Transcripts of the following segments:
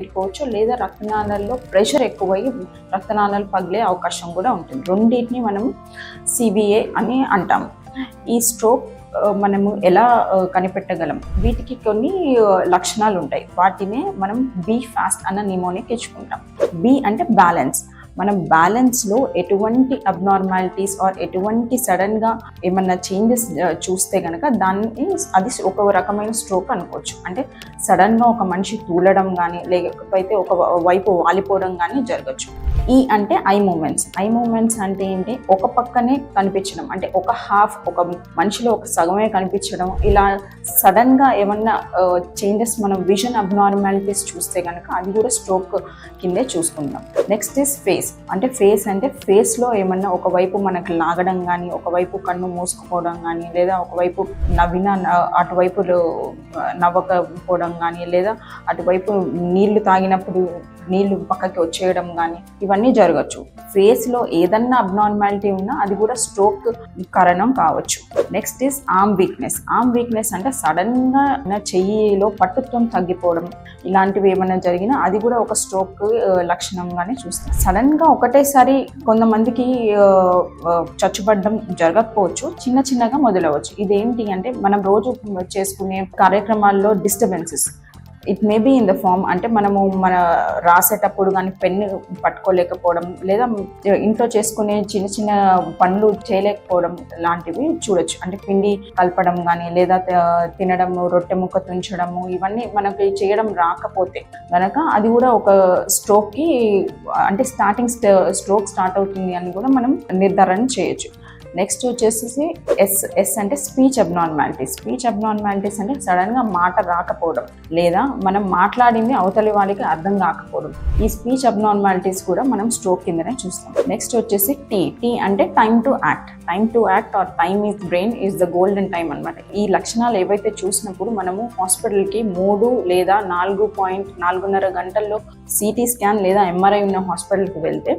పెట్టుకోవచ్చు లేదా రక్తనాళాల్లో ప్రెషర్ ఎక్కువై రక్తనాళాలు పగిలే అవకాశం కూడా ఉంటుంది. రెండింటిని మనం సిబిఏ అని అంటాము. ఈ స్ట్రోక్ మనము ఎలా కనిపెట్టగలం? వీటికి కొన్ని లక్షణాలు ఉంటాయి వాటినే మనం బి ఫాస్ట్ అన్న నిమోనిక్ తెచ్చుకుంటాం బి అంటే బ్యాలెన్స్ మనం బ్యాలెన్స్లో ఎటువంటి అబ్నార్మాలిటీస్ ఆర్ ఎటువంటి సడన్గా ఏమన్నా చేంజెస్ uh, చూస్తే కనుక దాన్ని అది ఒక రకమైన స్ట్రోక్ అనుకోవచ్చు. అంటే సడన్గా ఒక మనిషి తూలడం కానీ లేకపోతే ఒక వైపు వాలిపోవడం కానీ జరగచ్చు. ఈ అంటే ఐ మూమెంట్స్. ఐ మూమెంట్స్ అంటే ఏంటి? ఒక పక్కనే కనిపించడం. అంటే ఒక హాఫ్ ఒక మనిషిలో ఒక సగమే కనిపించడం. ఇలా సడన్గా ఏమన్నా చేంజెస్ మనం విజన్ అబ్నార్మాలిటీస్ చూస్తే కనుక అది కూడా స్ట్రోక్ కిందే చూసుకుందాం. Next is face. అంటే ఫేస్ అంటే ఫేస్లో ఏమన్నా ఒకవైపు మనకు లాగడం కానీ ఒకవైపు కన్ను మూసుకుపోవడం కానీ లేదా ఒకవైపు నవ్విన అటువైపు నవ్వకపోవడం కానీ లేదా అటువైపు నీళ్ళు తాగినప్పుడు నీళ్ళు పక్కకి వచ్చేయడం కానీ ఇవన్నీ జరగచ్చు. ఫేస్లో ఏదన్నా అబ్నార్మాలిటీ ఉన్నా అది కూడా స్ట్రోక్ కారణం కావచ్చు. Next is arm weakness arm weakness అంటే సడన్గా నా చెయ్యిలో పట్టుత్వం తగ్గిపోవడం. ఇలాంటివి ఏమైనా జరిగినా అది కూడా ఒక స్ట్రోక్ లక్షణంగానే చూస్తాం. సడన్గా ఒకటేసారి కొంతమందికి ఆ, జరగకపోవచ్చు. చిన్న చిన్నగా మొదలవచ్చు. ఇదేంటి అంటే మనం రోజు చేసుకునే కార్యక్రమాల్లో disturbances it may be in the form అంటే మనము మన రాసేటప్పుడు కానీ పెన్ను పట్టుకోలేకపోవడం లేదా ఇంట్లో చేసుకునే చిన్న చిన్న పనులు చేయలేకపోవడం లాంటివి చూడొచ్చు. అంటే పిండి కలపడం కానీ లేదా తినడం తినడము రొట్టె ముక్క తుంచడము ఇవన్నీ మనకి చేయడం రాకపోతే కనుక అది కూడా ఒక స్ట్రోక్కి అంటే స్టార్టింగ్ స్ట్రోక్ స్టార్ట్ అవుతుంది అని కూడా మనం నిర్ధారణ చేయొచ్చు. నెక్స్ట్ వచ్చేసి ఎస్ ఎస్ అంటే స్పీచ్ అబ్నార్మాలిటీ స్పీచ్ అబ్నార్మాలిటీస్ అంటే సడన్గా మాట రాకపోవడం లేదా మనం మాట్లాడింది అవతలి వాళ్ళకి అర్థం కాకపోవడం. ఈ స్పీచ్ అబ్నార్మాలిటీస్ కూడా మనం స్ట్రోక్ కిందనే చూస్తాం. నెక్స్ట్ వచ్చేసి టీ టీ అంటే time to act time to act or time is brain is the golden time అనమాట ఈ లక్షణాలు ఏవైతే చూసినప్పుడు మనము హాస్పిటల్కి మూడు లేదా నాలుగు పాయింట్ నాలుగున్నర గంటల్లో సిటీ స్కాన్ లేదా ఎంఆర్ఐ ఉన్న హాస్పిటల్కి వెళ్తే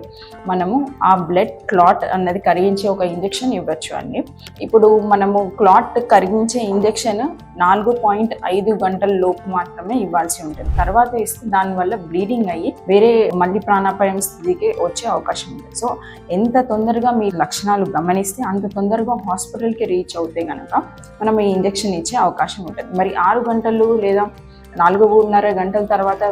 మనము ఆ బ్లడ్ క్లాట్ అన్నది కరిగించే ఒక ఇంజెక్షన్ ఇవ్వచ్చు అండి. ఇప్పుడు మనము క్లాట్ కరిగించే ఇంజెక్షన్ నాలుగు పాయింట్ ఐదు గంటల లోపు మాత్రమే ఇవ్వాల్సి ఉంటుంది. తర్వాత ఇస్తే దానివల్ల బ్లీడింగ్ అయ్యి వేరే మళ్ళీ ప్రాణాపాయం స్థితికి వచ్చే అవకాశం ఉంటుంది సో ఎంత తొందరగా మీ లక్షణాలు గమనిస్తే అంత తొందరగా హాస్పిటల్కి రీచ్ అవుతే కనుక మనం ఈ ఇంజెక్షన్ ఇచ్చే అవకాశం ఉంటుంది. మరి ఆరు గంటలు లేదా నాలుగున్నర గంటల తర్వాత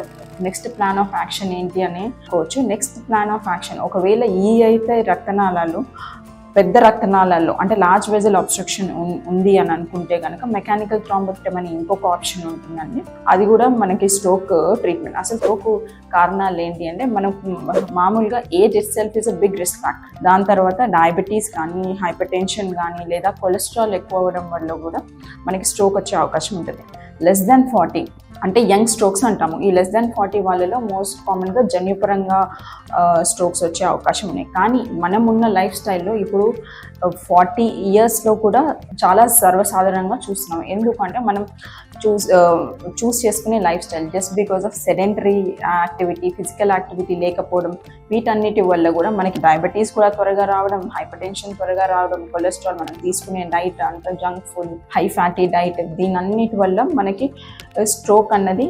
నెక్స్ట్ ప్లాన్ ఆఫ్ యాక్షన్ ఏంటి అని కోవచ్చు నెక్స్ట్ ప్లాన్ ఆఫ్ యాక్షన్ ఒకవేళ ఈ అయితే రక్తనాళాలు పెద్ద రక్తనాళాల్లో అంటే లార్జ్ వెజల్ అబ్స్ట్రక్షన్ ఉంది అని అనుకుంటే కనుక మెకానికల్ థ్రాంబెక్టమ్ అని ఇంకొక ఆప్షన్ ఉంటుందండి. అది కూడా మనకి స్ట్రోక్ ట్రీట్మెంట్ అసలు స్ట్రోక్ కారణాలు ఏంటి అంటే మనం మామూలుగా age itself is a big risk factor దాని తర్వాత డయాబెటీస్ కానీ హైపర్ టెన్షన్ కానీ లేదా కొలెస్ట్రాల్ ఎక్కువ అవ్వడం వల్ల కూడా మనకి స్ట్రోక్ వచ్చే అవకాశం ఉంటుంది. లెస్ దెన్ ఫార్టీ అంటే యంగ్ స్ట్రోక్స్ అంటాము. ఈ లెస్ దాన్ ఫార్టీ వాళ్ళలో మోస్ట్ కామన్గా జన్యుపరంగా స్ట్రోక్స్ వచ్చే అవకాశం ఉన్నాయి. కానీ మనం ఉన్న లైఫ్ స్టైల్లో ఇప్పుడు ఫార్టీ ఇయర్స్లో కూడా చాలా సర్వసాధారణంగా చూస్తున్నాం. ఎందుకంటే మనం చూస్ చూస్ చేసుకునే lifestyle just because of sedentary activity physical activity లేకపోవడం వీటన్నిటి వల్ల కూడా మనకి డయాబెటీస్ కూడా త్వరగా రావడం హైపర్ టెన్షన్ త్వరగా రావడం కొలెస్ట్రాల్ మనం తీసుకునే డైట్ అంత junk food high fatty diet దీని అన్నిటి వల్ల మనకి స్ట్రోక్ అన్నది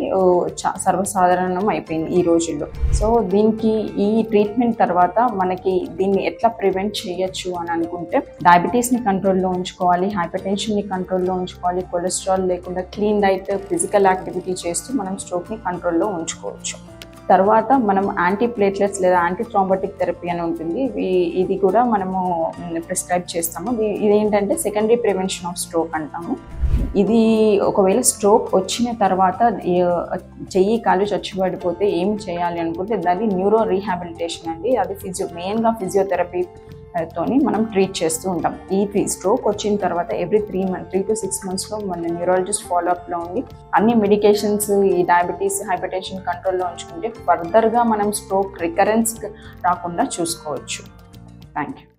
చా- సర్వసాధారణం అయిపోయింది ఈ రోజుల్లో. సో దీనికి ఈ ట్రీట్మెంట్ తర్వాత మనకి దీన్ని ఎట్లా ప్రివెంట్ చేయొచ్చు అని అనుకుంటే డయాబెటీస్ని కంట్రోల్లో ఉంచుకోవాలి హైపర్ టెన్షన్ని కంట్రోల్లో ఉంచుకోవాలి కొలెస్ట్రాల్ లేకుండా క్లీన్ డైట్ ఫిజికల్ యాక్టివిటీ చేస్తూ మనం స్ట్రోక్ని కంట్రోల్లో ఉంచుకోవచ్చు. తర్వాత మనం యాంటీ ప్లేట్లెట్స్ లేదా యాంటీ థ్రాంబోటిక్ థెరపీ అని ఉంటుంది. ఇది కూడా మనము ప్రిస్క్రైబ్ చేస్తాము. ఇది- ఇదేంటంటే సెకండరీ ప్రివెన్షన్ ఆఫ్ స్ట్రోక్ అంటాము. ఇది ఒకవేళ స్ట్రోక్ వచ్చిన తర్వాత చెయ్యి కాలు చచ్చిపడిపోతే ఏం చేయాలి అనుకుంటే దాన్ని న్యూరో రీహాబిలిటేషన్ అండి. అది ఫిజియో మెయిన్గా ఫిజియోథెరపీ తోని మనం ట్రీట్ చేస్తూ ఉంటాం. ఈ స్ట్రోక్ వచ్చిన తర్వాత every three month three to six మంత్స్లో మన న్యూరాలజిస్ట్ ఫాలోఅప్లో ఉండి అన్ని మెడికేషన్స్ ఈ డయాబెటీస్ హైపర్ టెన్షన్ కంట్రోల్లో ఉంచుకుంటే ఫర్దర్గా మనం స్ట్రోక్ రికరెన్స్ రాకుండా చూసుకోవచ్చు. Thank you